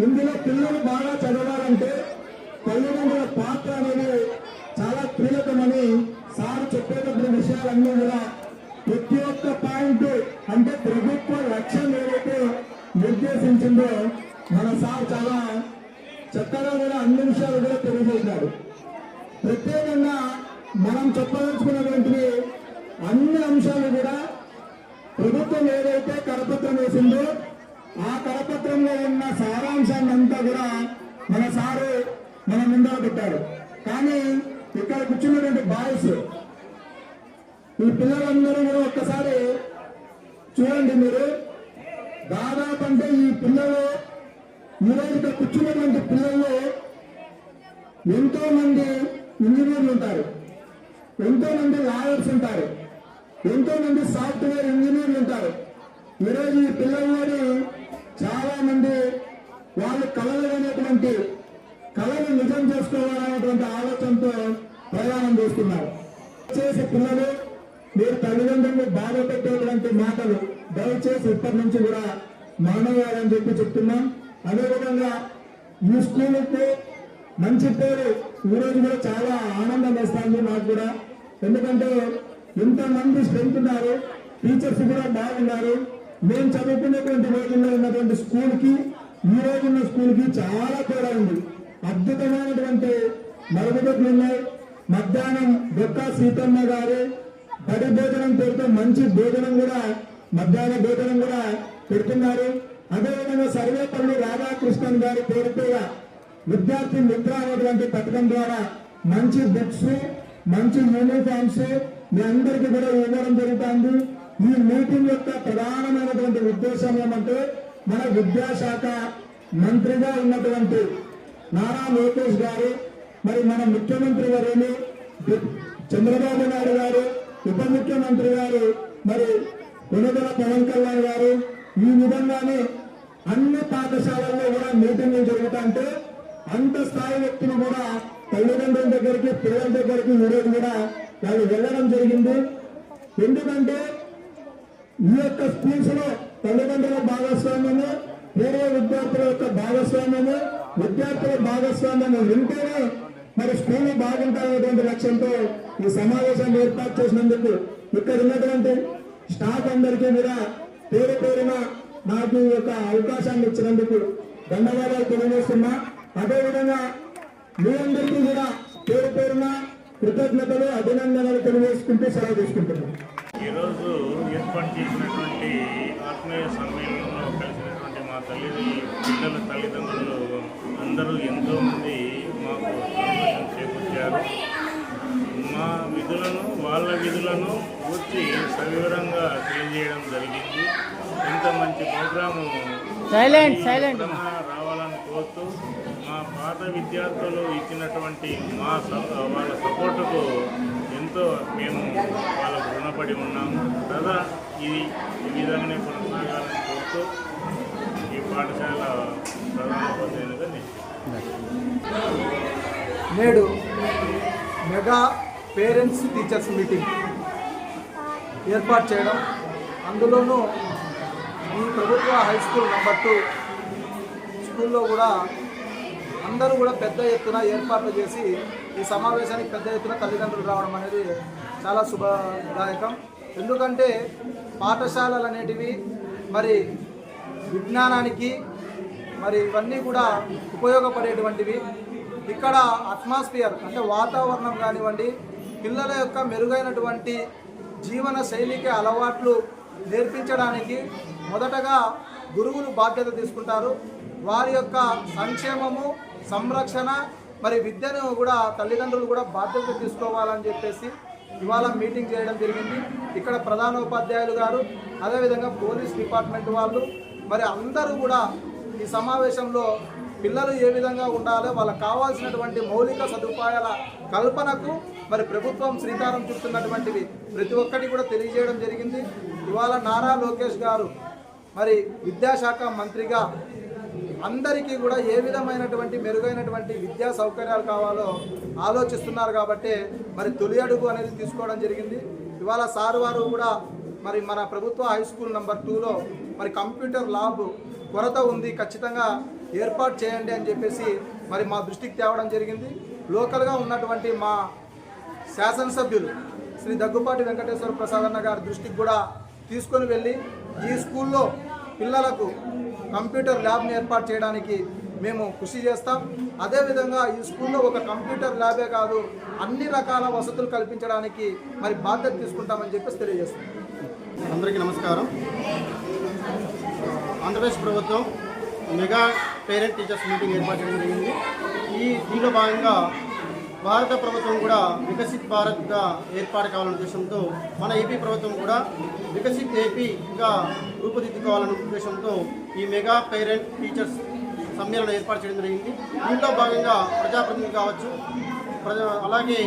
ఇందులో పిల్లలు బాగా చదవాలంటే తల్లిదండ్రుల పాత్ర అనేది చాలా కీలకమని సార్ చెప్పేటప్పుడు విషయాలన్నీ కూడా ప్రతి ఒక్క పాయింట్ అంటే ప్రభుత్వ లక్ష్యం ఏదైతే నిర్దేశించిందో మన సార్ చాలా చక్కగా కూడా అన్ని విషయాలు కూడా తెలియజేశారు. ప్రత్యేకంగా మనం చెప్పదలుచుకున్నటువంటివి అన్ని అంశాలు కూడా ప్రభుత్వం ఏదైతే కరపత్రం వేసిందో ఆ కరపత్రంలో ఉన్న సారాంశాన్ని అంతా కూడా మన సారు మన ముందర పెట్టారు. కానీ ఇక్కడ కూర్చున్నటువంటి బాయ్స్ ఈ పిల్లలందరూ కూడా ఒక్కసారి చూడండి మీరు. దాదాపు అంటే ఈ పిల్లలు ఈరోజు ఇక్కడ కూర్చున్నటువంటి పిల్లల్లో ఎంతో మంది ఇంజనీర్లు ఉంటారు. ఎంతో మంది లాయర్స్ ఉంటారు. ఎంతో మంది సాఫ్ట్వేర్ ఇంజనీర్లు ఉంటారు. ఈరోజు ఈ పిల్లల్లోని చాలా మంది వాళ్ళు కళలు అనేటువంటి కళలు నిజం చేసుకోవాలనేటువంటి ఆలోచనతో ప్రయాణం చేస్తున్నారు. దయచేసి పిల్లలు మీరు తల్లిదండ్రులు బాధ పెట్టేటువంటి మాటలు దయచేసి ఇప్పటి నుంచి కూడా మానవాలని చెప్పి చెప్తున్నాం. అదేవిధంగా ఈ స్కూల్కి మంచి పేరు ఈ రోజు కూడా చాలా ఆనందం వేస్తుంది నాకు కూడా. ఎందుకంటే ఇంతమంది స్ట్రెంత్ ఉన్నారు టీచర్స్ కూడా బాగున్నారు. మేము చదువుకునేటువంటి రోజుల్లో ఉన్నటువంటి స్కూల్కి ఈ రోజు ఉన్న స్కూల్కి చాలా తేడా ఉంది. అద్భుతమైనటువంటి మరుగుదొడ్లు ఉన్నాయి. మధ్యాహ్నం దొక్కా సీతమ్మ గారు పడి భోజనం పేరుతో మంచి భోజనం కూడా మధ్యాహ్న భోజనం కూడా పెడుతున్నారు. అదేవిధంగా సర్వేపల్లి రాధాకృష్ణన్ గారి పేరుతో విద్యార్థి మిత్ర అనేటువంటి పథకం ద్వారా మంచి బుక్స్ మంచి యూనిఫామ్స్ మీ అందరికీ కూడా ఇవ్వడం జరుగుతుంది. ఈ మీటింగ్ యొక్క ప్రధానమైనటువంటి ఉద్దేశం ఏమంటే మన విద్యాశాఖ మంత్రిగా ఉన్నటువంటి నారా లోకేష్ గారు మరి మన ముఖ్యమంత్రి వర్యులు చంద్రబాబు నాయుడు గారు ఉప ముఖ్యమంత్రి గారు మరి కొనుగోల పవన్ కళ్యాణ్ గారు ఈ విధంగానే అన్ని పాఠశాలల్లో కూడా మీటింగ్లు జరుగుతుంటే అంత స్థాయి వ్యక్తులు కూడా తల్లిదండ్రుల దగ్గరికి పిల్లల దగ్గరికి ఈరోజు కూడా వాళ్ళు వెళ్ళడం జరిగింది. ఎందుకంటే ఈ యొక్క స్కూల్స్లో తల్లిదండ్రుల భాగస్వామ్యము పూర్వ విద్యార్థుల యొక్క భాగస్వామ్యము విద్యార్థుల భాగస్వామ్యము వింటేనే మరి స్కూల్ బాగుంటాయనేటువంటి లక్ష్యంతో ఈ సమావేశాన్ని ఏర్పాటు చేసినందుకు ఇక్కడ ఉన్నటువంటి స్టాఫ్ అందరికీ కూడా పేరు పేరున నాకు ఈ యొక్క అవకాశాన్ని ఇచ్చినందుకు ధన్యవాదాలు తెలియజేస్తున్నా. అదేవిధంగా మీ అందరికీ కూడా పేరు పేరున కృతజ్ఞతలు అభినందనలు తెలియజేసుకుంటూ సెలవు తీసుకుంటున్నాను. ఏర్పాటు చేసినటువంటి ఆత్మీయ సమ్మేళనంలో కలిసినటువంటి మా తల్లి పిల్లల తల్లిదండ్రులు అందరూ ఎంతోమంది మాకు సంతోషం చేకూర్చారు. మా విధులను వాళ్ళ విధులను పూర్తి సవివరంగా తెలియజేయడం జరిగింది. ఇంత మంచి ప్రోగ్రాము సైలెంట్ సైలెంట్. ఎప్పుడన్నా రావాలని కోరుతూ మా పాత విద్యార్థులు ఇచ్చినటువంటి మా స- వాళ్ళ సపోర్టుకు ఎంతో మేము వాళ్ళకు రుణపడి ఉన్నాము. కదా ఇది ఈ విధంగానే కొనసాగాలని కోరుతూ ఈ పాఠశాల ప్రధాన ఉపాధ్యాయులుగా నేడు మెగా పేరెంట్స్ టీచర్స్ మీటింగ్ ఏర్పాటు చేయడం. అందులోనూ ఈ ప్రభుత్వ హై స్కూల్ నెంబర్ టూ స్కూల్లో కూడా అందరూ కూడా పెద్ద ఎత్తున ఏర్పాట్లు చేసి ఈ సమావేశానికి పెద్ద ఎత్తున తల్లిదండ్రులు రావడం అనేది చాలా శుభదాయకం. ఎందుకంటే పాఠశాలలు అనేటివి మరి విజ్ఞానానికి మరి ఇవన్నీ కూడా ఉపయోగపడేటువంటివి. ఇక్కడ అట్మాస్ఫియర్ అంటే వాతావరణం కానివ్వండి పిల్లల యొక్క మెరుగైనటువంటి జీవన శైలికి అలవాట్లు నేర్పించడానికి మొదటగా గురువులు బాధ్యత తీసుకుంటారు. వారి యొక్క సంక్షేమము సంరక్షణ మరి విద్యను కూడా తల్లిదండ్రులు కూడా బాధ్యత తీసుకోవాలని చెప్పేసి ఇవాళ మీటింగ్ చేయడం జరిగింది. ఇక్కడ ప్రధానోపాధ్యాయులు గారు అదేవిధంగా పోలీస్ డిపార్ట్మెంట్ వాళ్ళు మరి అందరూ కూడా ఈ సమావేశంలో పిల్లలు ఏ విధంగా ఉండాలో వాళ్ళకి కావాల్సినటువంటి మౌలిక సదుపాయాల కల్పనకు మరి ప్రభుత్వం శ్రీకారం చుడుతున్నటువంటివి ప్రతి ఒక్కటి కూడా తెలియజేయడం జరిగింది. ఇవాళ నారా లోకేష్ గారు మరి విద్యాశాఖ మంత్రిగా అందరికీ కూడా ఏ విధమైనటువంటి మెరుగైనటువంటి విద్యా సౌకర్యాలు కావాలో ఆలోచిస్తున్నారు కాబట్టి మరి తొలి అడుగు అనేది తీసుకోవడం జరిగింది. ఇవాళ సార్ వారు కూడా మరి మన ప్రభుత్వ హై స్కూల్ నెంబర్ టూలో మరి కంప్యూటర్ ల్యాబ్ కొరత ఉంది ఖచ్చితంగా ఏర్పాటు చేయండి అని చెప్పేసి మరి మా దృష్టికి తేవడం జరిగింది. లోకల్గా ఉన్నటువంటి మా శాసనసభ్యులు శ్రీ దగ్గుపాటి వెంకటేశ్వర ప్రసాద్ అన్న గారి దృష్టికి కూడా తీసుకొని వెళ్ళి ఈ స్కూల్లో పిల్లలకు కంప్యూటర్ ల్యాబ్ని ఏర్పాటు చేయడానికి మేము కృషి చేస్తాం. అదేవిధంగా ఈ స్కూల్లో ఒక కంప్యూటర్ ల్యాబే కాదు అన్ని రకాల వసతులు కల్పించడానికి మరి బాధ్యత తీసుకుంటామని చెప్పేసి తెలియజేస్తాం అందరికీ నమస్కారం. ఆంధ్రప్రదేశ్ ప్రభుత్వం మెగా పేరెంట్ టీచర్స్ మీటింగ్ ఏర్పాటు చేయడం జరిగింది. ఈ దీనిలో భాగంగా భారత ప్రభుత్వం కూడా వికసిత్ భారత్గా ఏర్పాటు కావాలనే ఉద్దేశంతో మన ఏపీ ప్రభుత్వం కూడా వికసిత్ ఏపీగా రూపుదిద్దుకోవాలనే ఉద్దేశంతో ఈ మెగా పేరెంట్ టీచర్స్ సమ్మేళనం ఏర్పాటు చేయడం జరిగింది. దీంట్లో భాగంగా ప్రజాప్రతినిధులు కావచ్చు ప్రజా అలాగే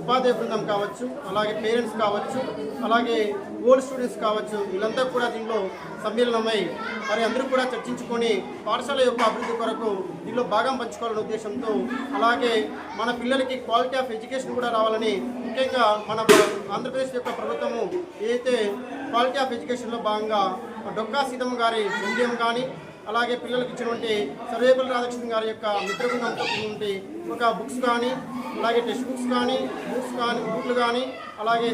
ఉపాధ్యాయ బృందం కావచ్చు అలాగే పేరెంట్స్ కావచ్చు అలాగే ఓల్డ్ స్టూడెంట్స్ కావచ్చు వీళ్ళంతా కూడా దీనిలో సమ్మేళనమై మరి అందరూ కూడా చర్చించుకొని పాఠశాల యొక్క అభివృద్ధి కొరకు దీనిలో భాగం పంచుకోవాలనే ఉద్దేశంతో అలాగే మన పిల్లలకి క్వాలిటీ ఆఫ్ ఎడ్యుకేషన్ కూడా రావాలని ముఖ్యంగా మన ఆంధ్రప్రదేశ్ యొక్క ప్రభుత్వము ఏదైతే క్వాలిటీ ఆఫ్ ఎడ్యుకేషన్లో భాగంగా డొక్కా సీతమ్మ గారి ఎండిఎం కానీ అలాగే పిల్లలకు ఇచ్చినటువంటి సర్వేపల్లి రాధాకృష్ణ గారి యొక్క మిత్రబృందంతో ఉన్నటువంటి ఒక బుక్స్ కానీ అలాగే టెక్స్ట్ బుక్స్ కానీ బుక్స్ కానీ బుక్లు కానీ అలాగే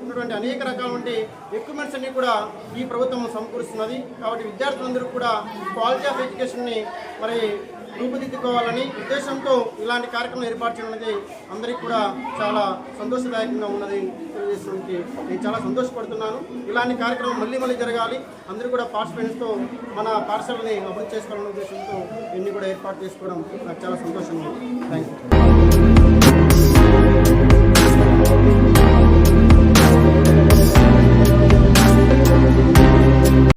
ఉన్నటువంటి అనేక రకాలటువంటి ఎక్విప్మెంట్స్ అన్నీ కూడా ఈ ప్రభుత్వం సమకూరుస్తున్నది. కాబట్టి విద్యార్థులందరూ కూడా క్వాలిటీ ఆఫ్ ఎడ్యుకేషన్ని మరి రూపుదిద్దుకోవాలని ఉద్దేశంతో ఇలాంటి కార్యక్రమం ఏర్పాటు చేయడం అందరికీ కూడా చాలా సంతోషదాయకంగా ఉన్నది తెలియజేసడానికి నేను చాలా సంతోషపడుతున్నాను. ఇలాంటి కార్యక్రమం మళ్ళీ మళ్ళీ జరగాలి. అందరూ కూడా పార్టిసిపెంట్స్తో మన పాఠశాలని అభివృద్ధి చేసుకోవాలనే ఉద్దేశంతో ఇన్ని కూడా ఏర్పాటు చేసుకోవడం నాకు చాలా సంతోషంగా ఉంది. Thank you